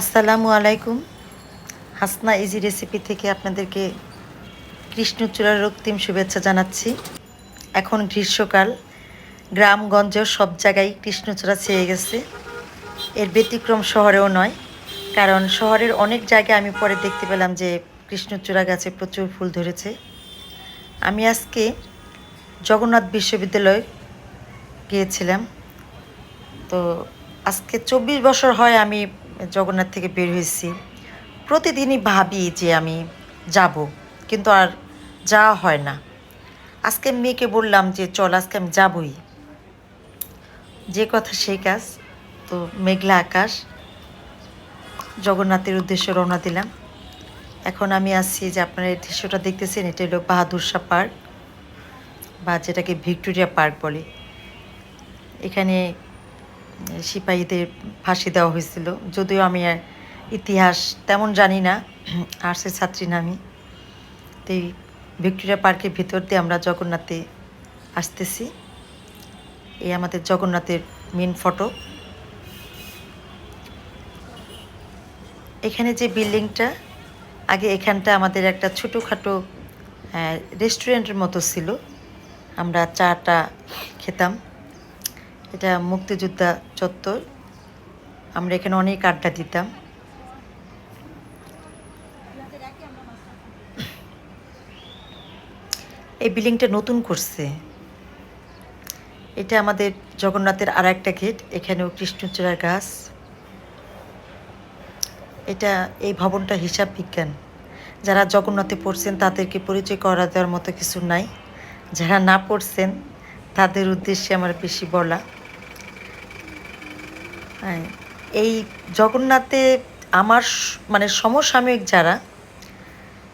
আসসালামু আলাইকুম। Hasna easy recipe থেকে আপনাদেরকে কৃষ্ণচূড়ার রক্তিম শুভেচ্ছা জানাচ্ছি। এখন গ্রীষ্মকাল গ্রামগঞ্জ সব জায়গায় কৃষ্ণচূড়া ছেয়ে গেছে। এর ব্যতিক্রম শহরেও নয়, কারণ শহরের অনেক জায়গায় আমি পরে দেখতে পেলাম যে কৃষ্ণচূড়া গাছে প্রচুর ফুল ধরেছে। আমি আজকে জগন্নাথ বিশ্ববিদ্যালয় গিয়েছিলাম। তো আজকে চব্বিশ বছর হয় আমি জগন্নাথ থেকে বের হয়েছি। প্রতিদিনই ভাবি যে আমি যাব, কিন্তু আর যাওয়া হয় না। আজকে মেয়েকে বললাম যে, চল, আজকে আমি যাবই। যে কথা সেই কাজ, তো মেঘলা আকাশ, জগন্নাথের উদ্দেশ্যে রওনা দিলাম। এখন আমি আসছি যে আপনারা এই দৃশ্যটা দেখতেছেন, এটা হলো বাহাদুর শাহ পার্ক, বা যেটাকে ভিক্টোরিয়া পার্ক বলে। এখানে সিপাহীদের ফাঁসি দেওয়া হয়েছিল। যদিও আমি ইতিহাস তেমন জানি না, আর্টসের ছাত্রী না আমি। তো এই ভিক্টোরিয়া পার্কের ভিতর দিয়ে আমরা জগন্নাথে আসতেছি। এই আমাদের জগন্নাথের মেন ফটো এখানে যে বিল্ডিংটা, আগে এখানটা আমাদের একটা ছোটোখাটো রেস্টুরেন্টের মতো ছিল। আমরা চাটা খেতাম। এটা মুক্তিযোদ্ধা চত্বর। আমরা এখানে অনেক আড্ডা দিতাম। এই বিল্ডিংটা নতুন করছে। এটা আমাদের জগন্নাথের আর একটা গেট, এখানেও কৃষ্ণচূড়ার গাছ। এটা এই ভবনটা হিসাব বিজ্ঞান। যারা জগন্নাথে পড়ছেন, তাদেরকে পরিচয় করা দেওয়ার মতো কিছু নাই। যারা না পড়ছেন, তাদের উদ্দেশ্যে আমার বেশি বলা। এই জগন্নাথে আমার মানে সমসাময়িক যারা,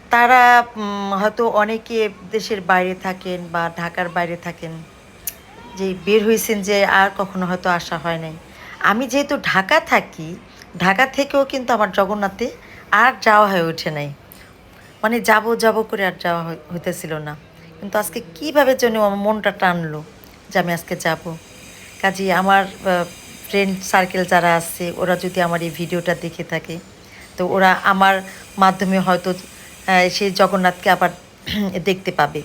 তারা হয়তো অনেকে দেশের বাইরে থাকেন বা ঢাকার বাইরে থাকেন, যে বের হয়েছেন যে আর কখনো হয়তো আসা হয় নাই। আমি যেহেতু ঢাকা থাকি, ঢাকা থেকেও কিন্তু আমার জগন্নাথে আর যাওয়া হয়ে ওঠে নাই। মানে যাব যাব করে আর যাওয়া হই- হইতেছিল না। কিন্তু আজকে কীভাবে যেন আমার মনটা টানলো যে আমি আজকে যাব। কাজে আমার ফ্রেন্ড সার্কেল যারা আছে, ওরা যদি আমার এই ভিডিওটা দেখে থাকে, তো ওরা আমার মাধ্যমে হয়তো সেই জগন্নাথকে আবার দেখতে পাবে।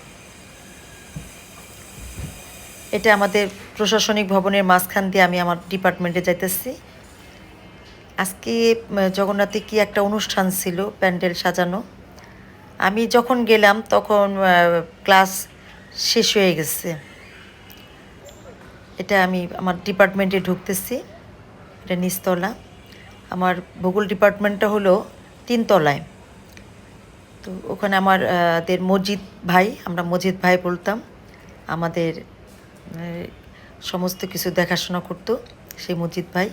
এটা আমাদের প্রশাসনিক ভবনের মাঝখান দিয়ে আমি আমার ডিপার্টমেন্টে যাইতেছি। আজকে জগন্নাথে কি একটা অনুষ্ঠান ছিল, প্যান্ডেল সাজানো। আমি যখন গেলাম, তখন ক্লাস শেষ হয়ে গেছে। এটা আমি আমার ডিপার্টমেন্টে ঢুকতেছি এটা নিচতলা। আমার ভূগোল ডিপার্টমেন্টটা হলো তিনতলায়। তো ওখানে আমার আহ, দের মসজিদ ভাই আমরা মজিদ ভাই বলতাম আমাদের সমস্ত কিছু দেখাশোনা করতো সেই মসজিদ ভাই।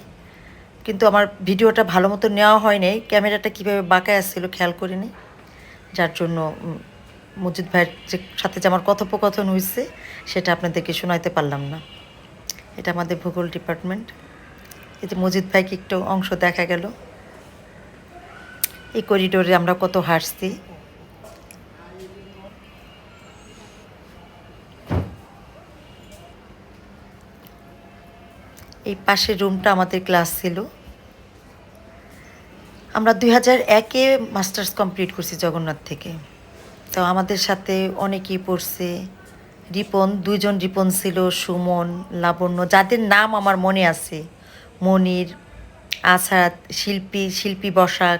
কিন্তু আমার ভিডিওটা ভালো মতো নেওয়া হয়নি ক্যামেরাটা কীভাবে বাঁকায় আসছিল খেয়াল করিনি। যার জন্য মজিদ ভাইয়ের যে সাথে যে আমার কথোপকথন হয়েছে সেটা আপনাদেরকে শোনাইতে পারলাম না। এটা আমাদের ভূগোল ডিপার্টমেন্ট। এতে মসজিদ ভাইকে একটু অংশ দেখা গেল। এই করিডোরে আমরা কত হাসছি এই পাশের রুমটা আমাদের ক্লাস ছিল। আমরা দুই হাজার একে মাস্টার্স কমপ্লিট করছি জগন্নাথ থেকে। তো আমাদের সাথে অনেকেই পড়ছে। রিপন, দুইজন রিপন ছিল, সুমন, লাবণ্য, যাদের নাম আমার মনে আছে। মনির আসাদ শিল্পী শিল্পী বসাক,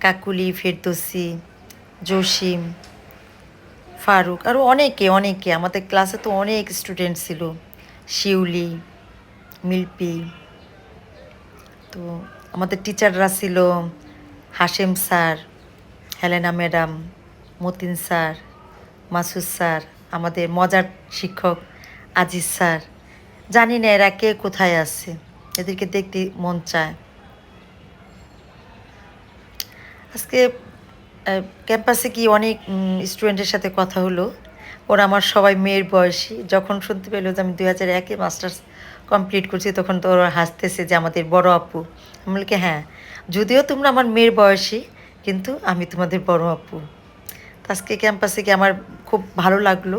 কাকুলি, ফেরদোসি, জসিম, ফারুক আরও অনেকে অনেকে। আমাদের ক্লাসে তো অনেক স্টুডেন্ট ছিল। শিউলি, মিল্পি। তো আমাদের টিচাররা ছিল Hashem sir, Helena madam, Matin sir, Masud sir. আমাদের মজার শিক্ষক আজিজ স্যার। জানি না এরা কে কোথায় আছে। এদেরকে দেখতে মন চায়। আজকে ক্যাম্পাসে কি অনেক স্টুডেন্টের সাথে কথা হলো। ওরা আমার সবাই মেয়ের বয়সী। যখন শুনতে পেল যে আমি দু হাজার একে মাস্টার্স কমপ্লিট করছি তখন তো ওরা হাসতেছে যে আমাদের বড় আপু। আমি বলি কি, হ্যাঁ যদিও তোমরা আমার মেয়ের বয়সী কিন্তু আমি তোমাদের বড় আপু। আজকে ক্যাম্পাসে গিয়ে আমার খুব ভালো লাগল।